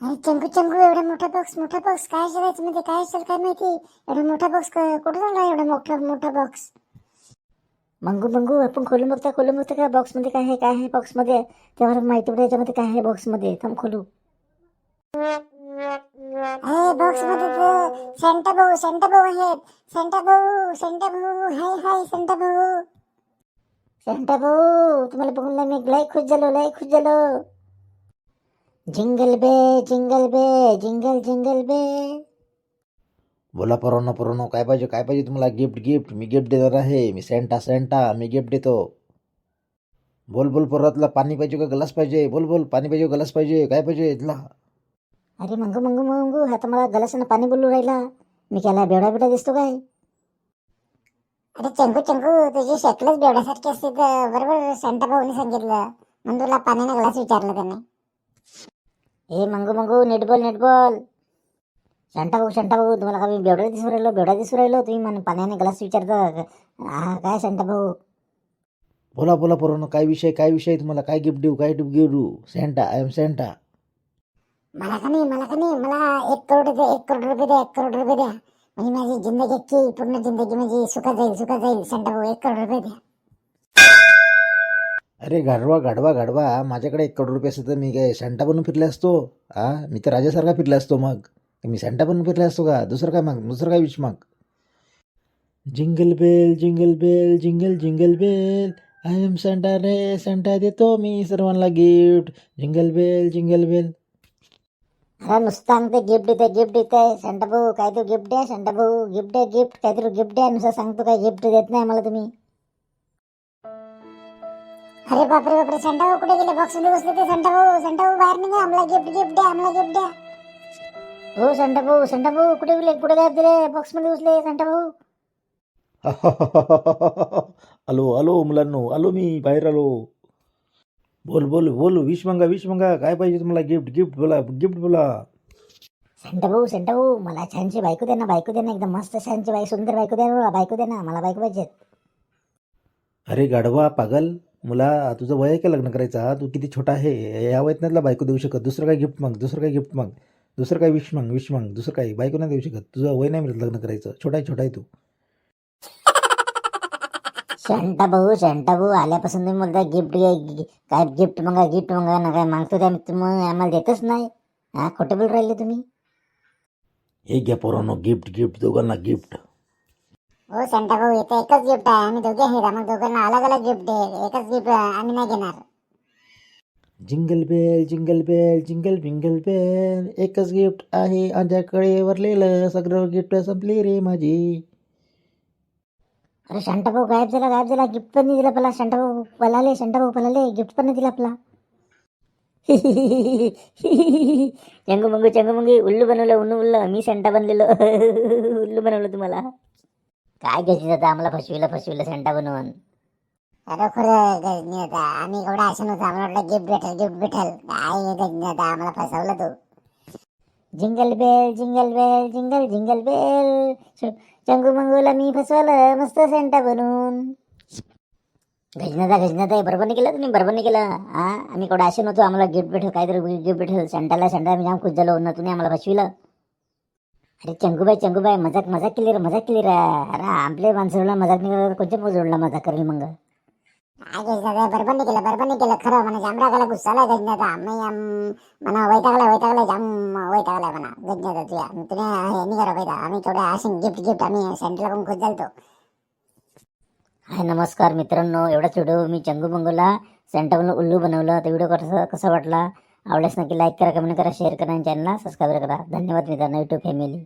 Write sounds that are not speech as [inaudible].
अरे चंकू चंकू एवढा मोठा बॉक्स मोठा बॉक्स काय असेल याच्यामध्ये काय असेल काय माहिती? एवढा मोठा बॉक्स कुठं झाला एवढा मोठा मोठा बॉक्स मंगू मंगू आपण खोलून बघता खोलून बघता काय बॉक्समध्ये काय आहे काय आहे बॉक्समध्ये? तेव्हा माहिती पडेल याच्यामध्ये काय आहे बॉक्समध्ये. थांब खोलू. अरे बॉक्समध्ये तर सेंटा भाऊ सेंटा भाऊ आहेत. सेंटा भाऊ सेंटा भाऊ हाय हाय सेंटा भाऊ. सेंटा भाऊ तुम्हाला बघून मी लय खुश झालो लय खुश झालो. जिंगल बे जिंगल बे जिंगल जिंगल बे. बोला पोरांनो पोरांनो काय पाहिजे काय पाहिजे तुम्हाला? गिफ्ट गिफ्ट मी गिफ्ट देणार आहे. मी सेंटा सेंटा मी गिफ्ट देतो. बोल बोल पोरातला पाणी पाहिजे का ग्लास पाहिजे? बोल बोल पाणी पाहिजे ग्लास पाहिजे? काय पाहिजे इथला? अरे मंगू मंगू मंगू आता मला गलासानं पाणी बोलू राहिला. मी त्याला बेवडा बेवडा दिसतो काय? अरे चंकू चंकू तुझी शक्लच बेवड्यासारखी असते तर. बरोबर सेंटा भाऊने सांगितलं. म्हणून तुला पाण्यानं ग्लास विचारलं त्याने. ए मंगू मंगू नेट बोल नेट बोल. शांता भाऊ शांता भाऊ तुम्हाला का मी बेवडा दिसू राहिलो बेवडा दिसू राहिलो? तुम्ही मन पाण्याने ग्लास विचारता. हा काय शांता भाऊ बोला बोला पोरांनो काय विषय काय विषय? तुम्हाला काय गिफ्ट देऊ काय गिफ्ट देऊ सेंटा आय एम सेंटा मला का नाही मला का नाही? मला एक करोड द्या एक करोड रुपये द्या एक करोड रुपये द्या. म्हणजे माझी जिंदगी पूर्ण जिंदगी माझी सुखात जाईल सुखात जाईल. शांता भाऊ एक करोड रुपये द्या. अरे गाढवा गाढवा गाढवा. माझ्याकडे एक करोड रुपये असते तर मी काय सेंटा बनून फिरले असतो? हा मी तर राजासारखा फिरला असतो मग. मी सेंटा बनून फिरले असतो का? दुसरं काय मग? दुसरं काय विष मग? Jingle bell jingle bell jingle jingle bell I am Santa ray Santa देतो मी सर्वांना gift jingle bell jingle bell हा नुसतं सांगते गिफ्ट देते गिफ्ट देते सँटा भाऊ काय तू गिफ्ट द्या सँटा भाऊ गिफ्ट द्या गिफ्ट काहीतरी गिफ्ट द्या नुसतं सांगतो काय गिफ्ट देत नाही मला तुम्ही. अरे बापरे बापरे भाऊ कुठे गेले? बॉक्समध्ये बसले ते शांता भाऊ. शांता भाऊ बाहेर निघा. आम्हाला गिफ्ट गिफ्ट द्या आम्हाला गिफ्ट द्या. हो शांता भाऊ शांता भाऊ कुठे गेले? कुठे गायब दिले बॉक्समध्ये बसले शांता भाऊ. [laughs] आलो आलो मुलांनो आलो मी बाहेर आलो. बोल बोल बोल विश मंगा विश मंगा काय पाहिजे तुम्हाला? गिफ्ट गिफ्ट बोला गिफ्ट बोला. शांता भाऊ शांता भाऊ मला छानशी बायको दे ना बायको दे ना एकदम मस्त छानशी बाई सुंदर बायको दे ना बायको दे ना मला बायको पाहिजे अरे गाढवा पागल. मुला तुझं वय आहे का लग्न करायचा? तू किती छोटा आहे? या वयात नाही बायको देऊ शकत. दुसरं काय गिफ्ट मग? दुसरं काय गिफ्ट मग? दुसरं काय विश मग? विश मग? दुसरं काय? बायको नाही देऊ शकत. तुझं वय नाही मिळत लग्न करायचं. छोटा आहे छोटा आहे तू. शांता भाऊ शांता भाऊ आल्यापासून तुम्ही बोलता गिफ्ट काय गिफ्ट मंगा गिफ्ट मंगा ना काय मागतो त्या तुम्ही आम्हाला देतच नाही. हा खोटे बोल राहिले तुम्ही? हे घ्या पोरांनो गिफ्ट गिफ्ट दोघांना गिफ्ट हो शांता भाऊ येतं एकच गिफ्ट आहे. आम्ही दोघे आहेत. मग दोघांना अलग अलग गिफ्ट आहे. एकच गिफ्ट आम्ही नाही घेणार. Jingle bell jingle bell jingle bingle bell एकच गिफ्ट आहे. माझ्याकडे वरलेलं सगळं गिफ्ट संपली रे माझी. अरे शांता भाऊ गायब झाला गायब झाला. गिफ्ट पण नाही दिला पला शांता भाऊ पलाले शांता भाऊ पलाले गिफ्ट पण नाही दिला आपला. चंगू मंगू चंगू मंगू उल्लू बनवलं उन्नू उल्लं. मी शांता बनलेलो. [laughs] उल्लू बनवलं तुम्हाला. काय घ्यायची आता आम्हाला फसविलं फसविलं सेंटा बनवून? अरे खरं गजनी होता आम्ही एवढा आशा नव्हता आम्हाला वाटलं गिफ्ट भेटेल गिफ्ट भेटेल. काय गजनी होता आम्हाला फसवलं तू. Jingle bell jingle bell jingle jingle bell. Changu मंगूला मी फसवलं मस्त सेंटा बनून गजनादा गजनादा बरोबर नाही केलं तुम्ही बरोबर नाही केलं. हा? आम्ही केवढा आशा नव्हतो आम्हाला गिफ्ट भेटेल काहीतरी गिफ्ट भेटेल. सेंटाला सेंटा आम्ही जाम खुश झालो ना तुम्ही आम्हाला फसविलं. अरे चंगूबाई चंगूबाई मजाक मजाक केली रे मजाक केली रे. अरे आपले माणसं मजाक नाही करत कोणत्या जोडला मजाक करेल मग? बरोबर नाही केलं बरोबर नाही केलं खरं म्हणा गुस्सा आला गजनादा आम्ही म्हणा वैतागला वैतागला जाम वैतागला म्हणा गजनादा तुया तुम्ही हे नाही करा आम्ही तेवढ्या आशे गिफ्ट गिफ्ट आम्ही सेंटरला पण खुश झालतो. हाय नमस्कार मित्रांनो. एवढाच व्हिडिओ मी चंगू मंगूला सेंटरवरून उल्लू बनवलं. तर व्हिडिओ कसं कसा वाटला? आवडल्यास नक्की लाईक करा कमेंट करा शेअर करा आणि चॅनलला सबस्क्राईब करा. धन्यवाद मित्रांनो यूट्यूब फॅमिली